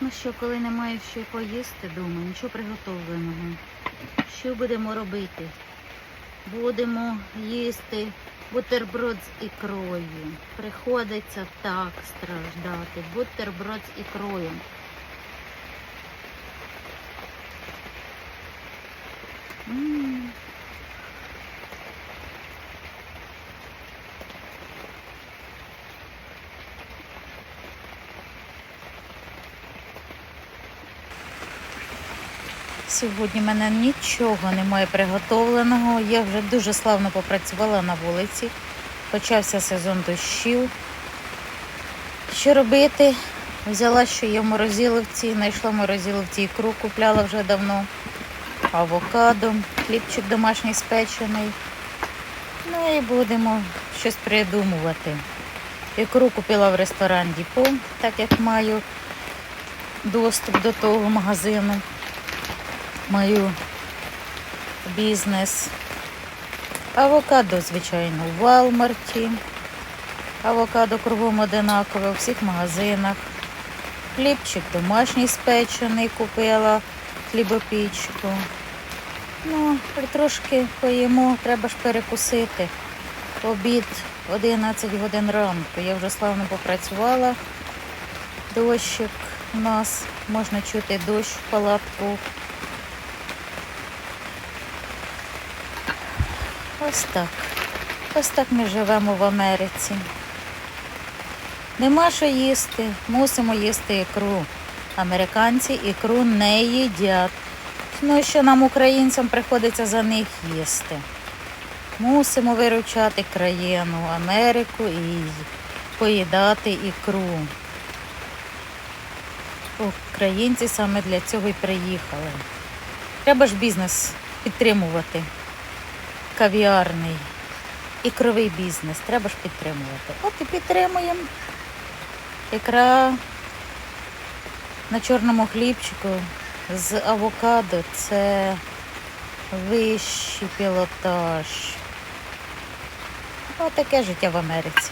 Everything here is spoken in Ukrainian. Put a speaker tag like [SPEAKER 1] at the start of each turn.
[SPEAKER 1] Ну що, коли немає що поїсти вдома, нічого приготовленого. Що будемо робити? Будемо їсти бутерброд з ікрою. Приходиться так страждати. Бутерброд з ікрою. М. Сьогодні в мене нічого немає приготовленого. Я вже дуже славно попрацювала на вулиці. Почався сезон дощів. Що робити? Взяла, що є в морозиловці, знайшла в морозиловці ікру, купляла вже давно. Авокадо, хлібчик домашній спечений. Ну і будемо щось придумувати. Ікру купила в ресторан Діпо, так як маю доступ до того магазину маю бізнес. Авокадо, звичайно, в Валмарті. Авокадо кругом одинакове у всіх магазинах. Хлібчик домашній спечений купила, хлібопічку. Ну, трошки поїмо, треба ж перекусити. Обід 11 годин ранку. Я вже славно попрацювала. Дощик у нас, можна чути дощ в палатку. Ось так. Ось так ми живемо в Америці. Нема що їсти, мусимо їсти ікру. Американці ікру не їдять. Ну, що нам, українцям, приходиться за них їсти. Мусимо виручати країну, Америку і поїдати ікру. Українці саме для цього і приїхали. Треба ж бізнес підтримувати кавіарний ікровий бізнес. Треба ж підтримувати. От і підтримуємо. Ікра на чорному хлібчику з авокадо це вищий пілотаж. Отаке життя в Америці.